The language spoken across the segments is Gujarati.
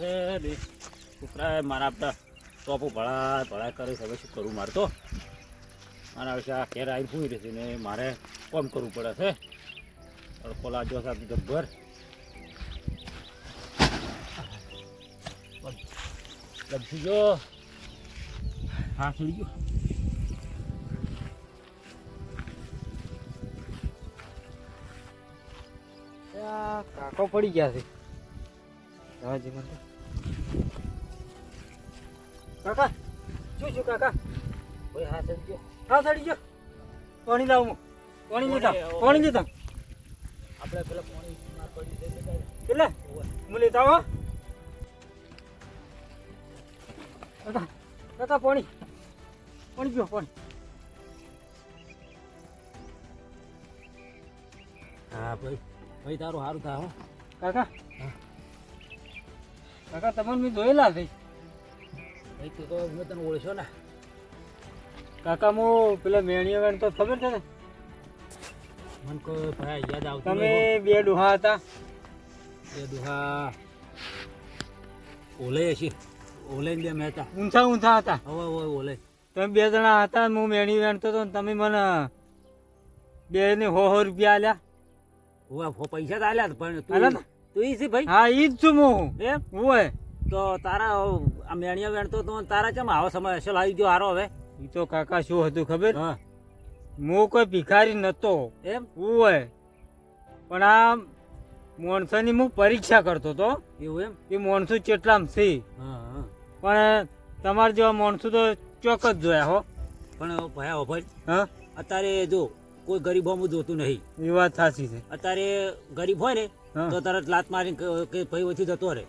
છે છોકરાએ મારા આપતા ટોપો ભળા ભળા કરે હવે શું કરું મારે તો? મારા વિશે આ ઘેર આવીને ભૂઈ રહેશે ને મારે કોમ કરવું પડે છે. તડકો લાગ્યો છે આ જબ્બર. લપસી ગયો હા ચડી ગયો. કાકો પડી ગયા છે. જવા જે મને કાકા શું શું કાકા? ભાઈ હા ચડી ગયો. હા સડી ગયો? પાણી લાવ હું. પાણી લેતા પાણી લેતા. આપણે પેલા પાણી પડી છે એટલે? હું લેતા આવો કાકા કાકા પાણી. પાણી પીઓ પાણી. હા ભાઈ ભાઈ તારું સારું થાય હો. કાકા કાકા તમને મેં જોયેલા છે. ભાઈ તું તો મેં તને ઓળખ્યો ને. કાકા હું પેલા મેણીઓ વેણ તો ખબર છે ને? મને કોઈ ભાઈ યાદ આવતું તમે બે ડુહા હતા. બે દુહા ઓલે છે ઓલે બે હતા. ઊંચા ઊંચા હતા. હવે હવે ઓલે. તમે બે જણા હતા હું મેણી વેણતો હતો તમે મને બે ને હો હો રૂપિયા આલ્યા. હવે પૈસા તો આલ્યા પણ તું તું ઈ છે ભાઈ? હા ઈ જ છું હું. એમ? ઓય તો તારા આ મેણિયા વેણતો તો તારા કેમ આવો સમય અસલ આવી ગયો હારો હવે. ઈ તો કાકા શું હતું ખબર? હા. હું કોઈ ભિખારી નતો. એમ? હોય પણ આ માણસોની હું પરીક્ષા કરતો હતો એવું એમ? એ મોણસું કેટલામ છે. પણ તમારે જેવા મોણસું તો ચોક્કસ જોયા હો. પણ ભયા હો ભાઈ હા? અત્યારે જો કોઈ ગરીબ હોમું જોતું નહીં. એ વાત સાચી છે. અત્યારે ગરીબ હોય ને. તો તરત લાત મારીને કે ભાઈ ઓછી જતો રહે.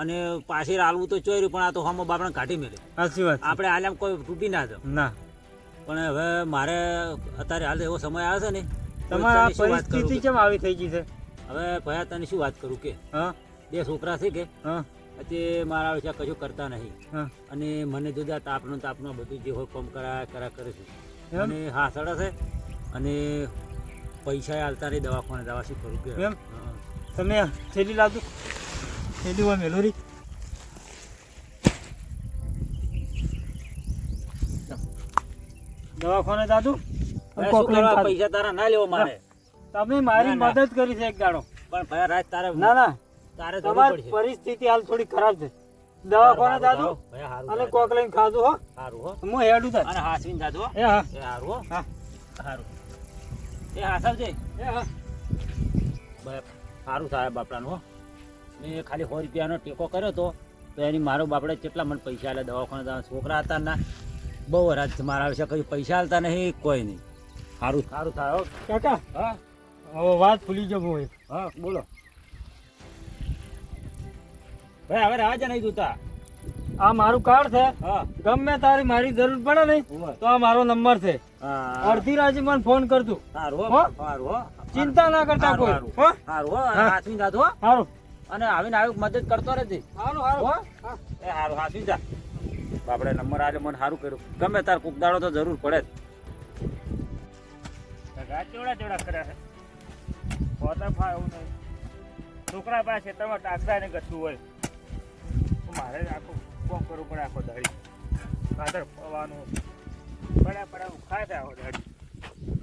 અને પાછી હાલવું તો ચોર્યું પણ આ તો હમો બાપડા કાઢી મેલે. સાચી વાત આપણે આલ્યામ કોઈ તૂટી ના જાય ના. પણ હવે મારે અત્યારે હાલ એવો સમય આવે છે ને તમારા પરિસ્થિતિ કેમ આવી થઈ ગઈ છે? હવે ભયા તને શું વાત કરું કે? બે છોકરા છે કે? તે મારા વિશે કશું કરતા નહીં. અને મને જુદા તાપનું તાપનું બધું જે હોય કામ કરા કરા કરે છે. અને હા સડા છે. અને પૈસા હાલતા નહીં દવાખાને દવા શું કરું કે. તમે થેલી લાવજો. થેલી હોય મેલોરી દવાખાને દાદુ પૈસા તારા ના લેવો મારે? તમે મારી. મદદ કરી છે એક દાડો. પણ ભાઈ રાજ તારે ના ના. તારે તમારી પરિસ્થિતિ હાલ થોડી ખરાબ છે. દવાખાને દાદુ અને કોક લઈને ખાધું હો. સારું હો. હું હેડું થાય અને હાસવીને જાજો હો. એ હા. સારું હો. હા. સારું એ હાસવજે. એ હા. બ- સારું થાય બાપડાનું હો. મેં ખાલી સો રૂપિયાનો ટેકો કર્યો તો તો એની મારો બાપડે કેટલા મને પૈસા આલે દવાખાને છોકરા હતા ના બહુ છે મારા વિશે કઈ પૈસા આલતા નહીં કોઈ નહીં. સારું. સારું થાય કાકા હા? હવે વાત ભૂલી જવું હોય. હા બોલો. ભાઈ હવે રાજા નહીં જોતા. આ મારું કાર્ડ છે. હા. ગમે તારી મારી જરૂર પડે ને તો આ મારો નંબર છે. હા. અડધી રાજી મને ફોન કરતું સારું સારું હો. ચિંતા ના કરતા હારું, કોઈ હારું. હો? સારું હો હા. હાસવીને જાજો અને આવીને આવી મદદ કરતો રહેજે. સારું હો? સારું એ હારું હાથવી જા. બાપડે નંબર આલે મને સારું કર્યું. ગમે તાર કોક દાડો તો જરૂર પડે જ. ચોડા ચેવડા કર્યા છે? પોતા ફા એવું નહીં. છોકરા પાસે તમે ટાકતા ને ગતું હોય. મારે આખું કોમ કરવું પડે આખો દાડી. ખાતર પવાનું પડ્યા પડ્યા છે આખો દાડી.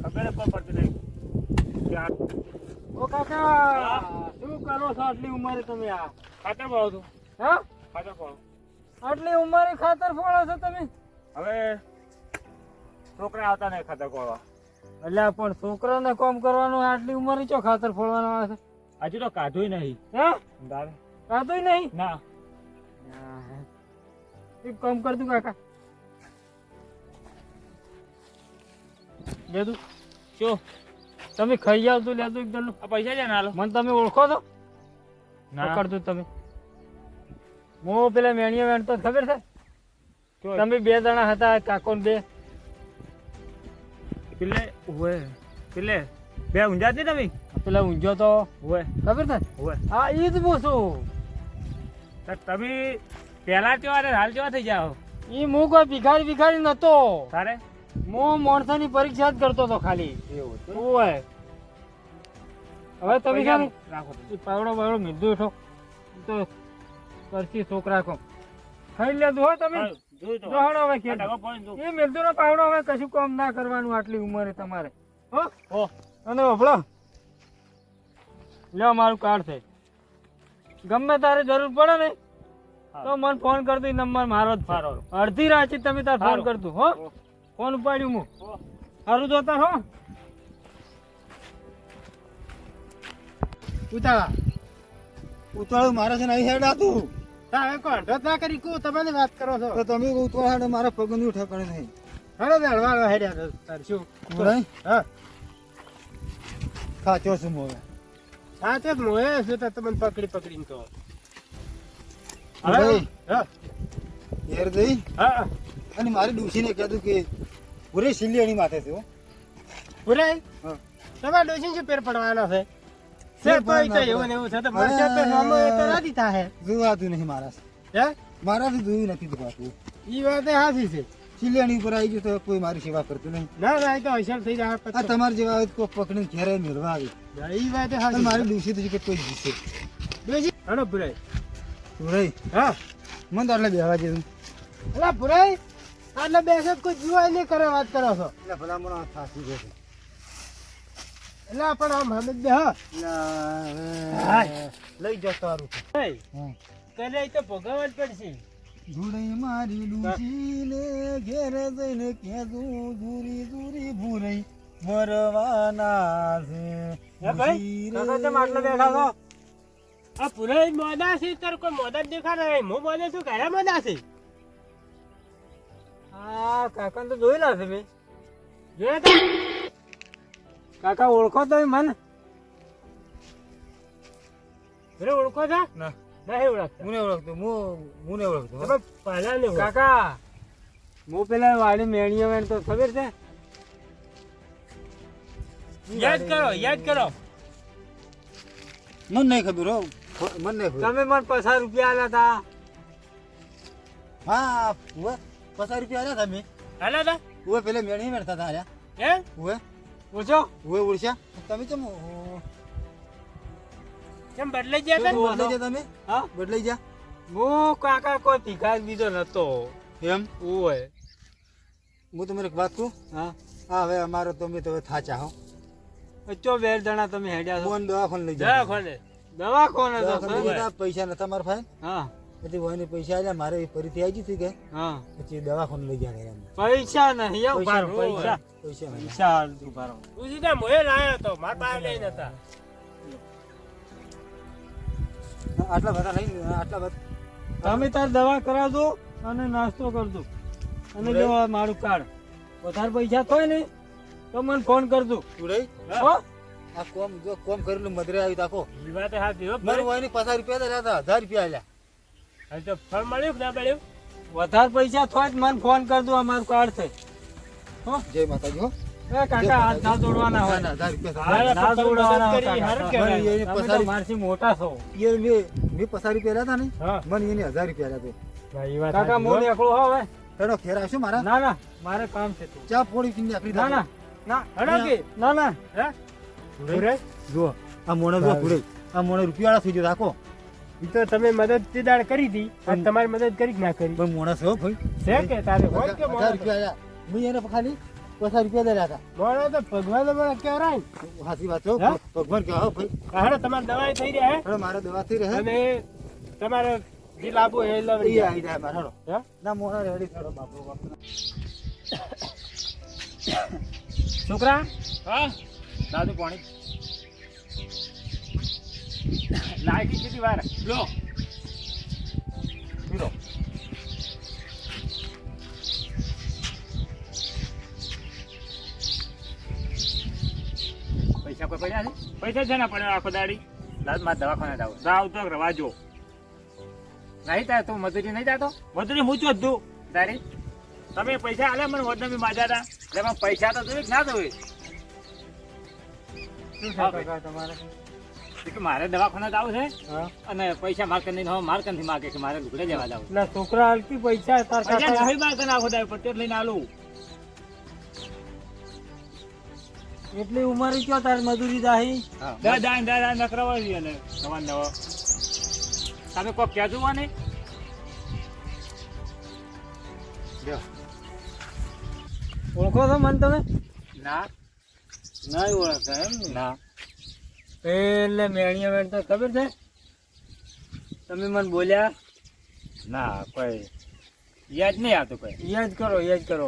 ખબર પણ પડતી નહીં. ઓ કાકા શું કરો છો આટલી ઉંમરે તમે આ? ખાતર પાવું છો. હા? ખાતર પાવું આટલી ઉંમરે ખાતર ફોડો છો તમે? હવે છોકરા આવતા નહીં ખાતર પાડવા એટલે પણ છોકરાને કોમ કરવાનું આટલી ઉંમરે ચો ખાતર ફોડવાનું આવે છે? હજુ તો કાઢું નહીં. હા? કાતું નહીં? ના. એક કામ કરતું કાકા. લેતું શું તમે ખાઈ જાવ તો લેતો એકદમ આ પૈસા છે ને હાલો. મને તમે ઓળખો છો? ના. પકડતું તમે. હું પેલા મેણીયા વેણતો ખબર છે? તમે બે જણા હતા કાકો બે. પેલે ઉવે પેલે બે ઊંઝા હતી તમે? પેલા ઊંઝો તો. ઉવે ખબર છે? ઉવે હા એ જ પૂછું તમે પહેલા કેવા હાલ કેવા થઈ જાઓ એ હું? કોઈ ભિખારી ભિખારી નતો. તારે? હું માણસોની પરીક્ષા જ કરતો હતો ખાલી. એવું હોય હવે તમે ને રાખો પાવડો બાવડો મીધું છો તો કરશી છોકરા કો ખાઈ લેતું હોય તમે. હવે. એ નો પાવડો હવે કશું કામ ના કરવાનું આટલી ઉંમરે તમારે. હો. અને લ્યો મારું કાર્ડ છે. ગમે તારે જરૂર પડે ને તો મને ફોન કરતો નંબર મારો જ અડધી રાત તમે તાર ફોન. કરતું હો. ફોન ઉપાડ્યું હું હારું જોતા હો. ઉતાળા. ઉતાળું મારે છે ને અહીં હેડ આતું તારે કોણ ના કરી કહું તમે વાત કરો છો? તો તમે ઉતાળા હેડ મારા પગનું ઠેકાણે નહીં. હળો દળવાળો હેડ્યા તાર શું? નહીં? હા. ખાચો છું મોવે સાચે જ મોએ છે તો તમને પકડી પકડીને તો ભાઈ હા. ઘેર જઈ? હા. અને મારી ડૂસીને કહેતું કે પૂરી સિલિયાણી માથે છે હા. તમારે ડોસીને શું પેર પડવાનો છે? ફેર છે તો. એવું ને એવું છે. તો. મરશે તો નામો એ તો રાજી થાહે. જોવાતું નહીં મારા હે? મારાથી જોયું નથી જોવાતું. ઈ વાત હાચી છે. સિલિયાણી ઉપર આવી ગયું તો કોઈ મારી સેવા કરતું નહીં. ના ના તો હોશિયાર થઈ જાય આ તમારા જેવા હોય કોઈ પકડીને ઘેરે મેળવા આવી. ઈ વાત હાચી મારી ડૂસી તો કે કોઈ જીશે ડોસી હણો પુરાય પૂરાઈ હા. મને તો એટલે બેહવા જેવું. અલા પુરાય આટલે બેસે કોઈ જીવાય નહીં કરે વાત કરો છો. એટલે ભલામણ થાકી જશે એટલે પણ આમ હમે બે હા. લઈ જતો તારું. કરે તો ભોગવવા જ પડશે. ધૂળઈ મારી ડૂસીને ઘેર જઈને કેદું દૂરી દૂરી ભૂરઈ મરવાના છે. ભાઈ? કેમ આટલા બેઠા છો? આ પુરાઈ મોદા છે તાર કોઈ મોદા દેખા નહીં. હું મોદા છું ઘરે મોદા છે. આ કાકાને તો જોઈ છે મેં. જોયા તા? કાકા ઓળખો તો મને? અરે ઓળખો છો? ના. નહીં ઓળખતા. હું ઓળખતો હું હું ને ઓળખતો. પહેલા ને કાકા! હું પેલા વાડી મેણીઓ વેણ તો ખબર છે? યાદ કરો યાદ કરો. મને નહીં ખબર હો. મને નહીં તમે મને પચાસ રૂપિયા આલ્યા હતા હા પચાસ રૂપિયા આલ્યા તમે? આલ્યા તા? ઉવે પેલે મેળી મેળતા તા આલ્યા. હે? ઓએ ઉડશો ઓએ ઉડશા? તમે કેમ કેમ બદલાઈ ગયા તા બદલાઈ ગયા તમે? હા? બદલાઈ ગયા? હું કાકા કોઈ ભીખાઈ બીજો નતો. એમ? ઓએ હું તમને એક વાત કહું? હા. હા હવે અમારો તમે તો થાચા હો. ચો બે જણા તમે હેડ્યા છો? ફોન દવાખાને લઈ જાઓ. દવાખાને? દવાખાને પૈસા નતા મારા ભાઈ હા. પછી વહીને પૈસા આવ્યા મારે ફરીથી આવી જતી કે? હા. પછી દવાખાને લઈ ગયા પૈસા નહીં હો, પૈસા પૈસા પૈસા તું સીધા મોએ લાયો તો માર પાસે લઈને હતા આટલા બધા આટલા બધા. તમે તાર દવા કરાવજો અને નાસ્તો કરજો. અને જો મારું કાર્ડ. વધારે પૈસા થાય ને તો મને ફોન કરજો. આ કોમ જો કોમ કરેલું મદરે આવી તાકો એ હાચી મારું પચાસ રૂપિયા તો લેતા રૂપિયા આલ્યા હવે તો ફળ મળ્યું કે ના મળ્યું? વધારે પૈસા થોય તો મને ફોન કરજો આ મારું કાર્ડ છે. જય માતાજી હો. કાકા હાથ ના જોડવાના હોય. ના, જોડવાના હોય કરી, મારથી મોટા છો. એ મેં મેં પચાસ રૂપિયા ને? મને એને હજાર રૂપિયા લેતો ભાઈ, ઈ વાત કાકા હાચી મોં હો. નીકળો હો હવે? તેનો ખેર આવશે મારા? ના ના મારે કામ છે ચા પીને આખરી ના ના ના હળો કે? ના ના હે? જો આ મોણે જો આ મોણે રૂપિયા થઈ ગયો રાખો. ઈ તો તમે મદદ તે દાડ કરી હતી અને તમારી મદદ કરી ના કરી. પણ મોણસ હો ભાઈ. છે કે તારે હોય કે હજાર મોણો તો? રૂપિયા આયા. મેં એને ખાલી પચાસ રૂપિયા દે હતા મોણો તો ભગવાન મને કહેવાય. સાચી વાત છો ભગવાન કે હો ભાઈ. હાડો તમારી દવાઈ થઈ રહે હે? હવે દવા થઈ રહે અને તમારે જે લાભો એ એ લઈ આવી જાય મારા હાલો. હે? ના મોણા રેડી બાપુ બાપુ. છોકરા? હા દાદુ પાણી. લાગી કેટલી વાર. લો. પીરો પૈસા કોઈ પડ્યા છે? પૈસા છે ને પડે આખો દાડી. દાદમાં દવાખાને જાવ જાવ તો રવાજો નહીં તાર તું મજૂરી નહીં જાતો મજૂરી હું જ તું. તારી? તમે પૈસા આલે મને વડને બી માજા હતા એટલે પૈસા તો જોઈએ ના જોઈએ શું થાય તમારે? કે મારે દવાખાને જવું છે અને પૈસા માર્કન નહીં હોય માર્કનથી માગે કે મારે લુગડે જવા જાવ એટલે છોકરા હલકી પૈસા તાર કાકા નહીં માર્કન નાખો દાય પટેલ લઈને આલું. એટલી ઉંમર કયો તાર મજૂરી દાહી? દા દા દા દા નકરવાવી જોઈએ ને. નવા નવા તમે કોક કહેજો ને ઓળખો છો મને તમે? ના. ના ઓળખતા એમ ના. એટલે મેણીયા વેણ તો ખબર છે? તમે મને બોલ્યા? ના કોઈ. યાદ નહીં આવતું કોઈ. યાદ કરો યાદ કરો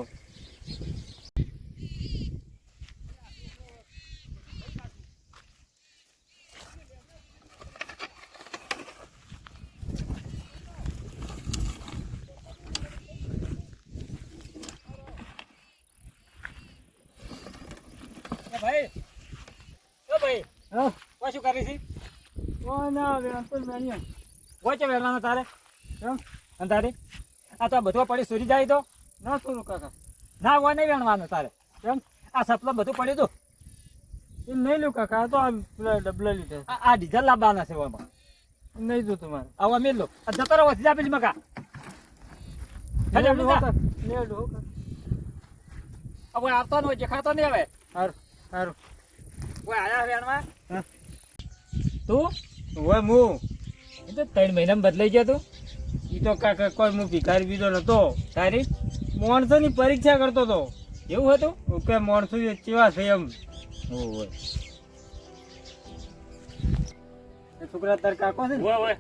એ ભાઈ ઓ ભાઈ હા? કોઈ શું કરી છે? ઓ ના તો કોઈ છે વહેલાનો તારે? કેમ? અને તારે આ તો બધું પડી સુરી જાય તો? ના સુરું કાકા? ના હોય નહીં વેણવાનું તારે. કેમ? આ સપલા બધું પડ્યું હતું એમ નહીં લ્યું કાકા તો આ ડબલા લીધા આ ડીઝલ લાવવાના છે ઓમાં નહીં જો તમારે આવો મેં લો. આ જતો રહો જા પેલી મકા. જા. હવે આવતો ન હોય દેખાતો નહીં હવે. સારું હારું. કોઈ આયા વેણમાં હા. તું? હવે હું એ તો ત્રણ મહિનામાં બદલાઈ ગયો તું. ઈ તો કાકા કોઈ હું ભિખારી બીજો નતો. તારી? માણસોની પરીક્ષા કરતો હતો એવું હતું? કે માણસો એ કેવા છે એમ. એ છોકરા તાર કાકો છે હોય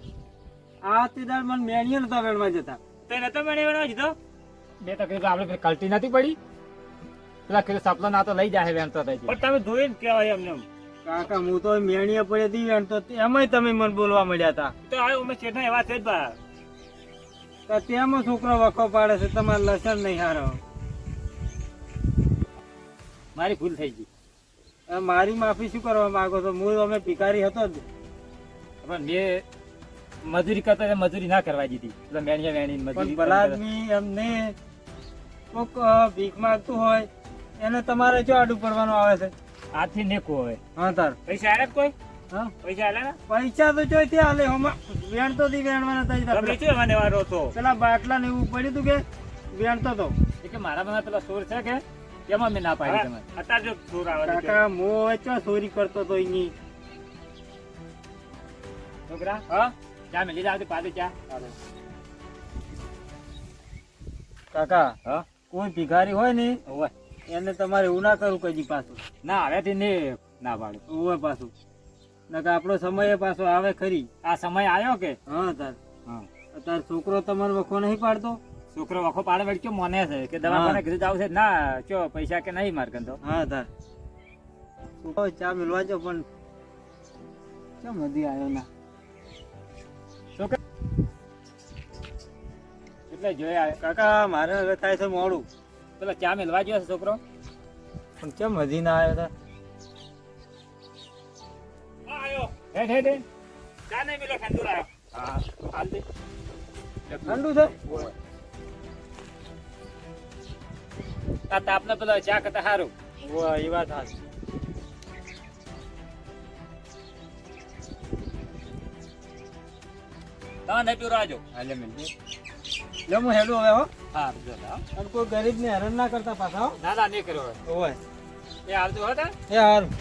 આ તે દાડ મને મેણીએ નતા વેણમાં જતા. તે નતો મને વેણવા જતો બે તો કીધું આપણે પેલી નથી પડી. પેલા કીધું સપલો ના તો લઈ જાય વેણતો થઈ પણ તમે જોઈને કહેવાય એમને એમ. કાકા હું તો મેણીએ પડે તી વેણતો તે- એમાંય તમે મને બોલવા મળ્યા હતા તો આ અમે શેઠના એવા છે જ બા. તો તેમાં છોકરો વખો પાડે છે તમારે લસણ નહીં હારો. મારી ભૂલ થઈ ગઈ. મારી માફી શું કરવા માંગો છો? હું અમે ભિકારી હતો જ. પણ મેં મજૂરી કરતા એટલે મજૂરી ના કરવા દીધી. પેલા મેણીએ વેણી મજૂરી ભલા આદમી એમને કોક ભીખ માંગતું હોય એને તમારે જો આડું પડવાનું આવે છે. હાથથી નેકો હવે. હા તાર. પૈસા આલે કોઈ? હા. પૈસા આલે ને? પૈસા તો જોઈ ત્યાં હાલે હમણાં વેણ તો દી વેણવાના થઈ તમે શું મને વારો તો પેલા બાટલા ને એવું પડ્યું તું કે વેણતો તો? એ કે મારા મને પેલા સોર છે કે? એમાં મેં ના પાડી તમે? અત્યારે જો ચોર આવે. કાકા મો ચો સોરી કરતો તો એની છોકરા હા? ચા મેલી જાવ પાછી ચા. કાકા હા? કોઈ ભિખારી હોય ને? ઓય એને તમારે એવું ના કરવું કજી પાછું. ના હવેથી નહીં ના પાડું. ઓવે પાછું. નકર આપણો સમય પાછો આવે ખરી. આ સમય આવ્યો કે? હા તાર. હા. અત્યારે છોકરો તમારો વખો નહીં પાડતો? છોકરો વખો પાડે વળી કેમ મોને છે? કે દવાખાને કીધું જાવ છે ના ચો પૈસા કે નહીં માર તો હા તાર. છોકરો ચા મિલવા જો પણ. કેમ હજી આવ્યો ના? એટલે જોયા કાકા મારે હવે થાય છે મોડું. પેલા ચા મેલવા ગયો છે છોકરો? પણ કેમ હજી ના આવ્યો તા? હા, હેઠ હેઠ હેઠ. ચા નહીં મિલો ઠંડુ લાયો. હા હાલ દે. ઠંડુ છે? આ તાપને પેલો ચા કરતા સારું વાહ એ વાત હાચી. તમે નહીં રાજો. હાલે મેલ લે હું હેડું હવે હો. હા જો અને કોઈ ગરીબ ને હેરાન ના કરતા પાછા ના ના નહીં કર્યો હોય. એ આવજો હતા એ હારું.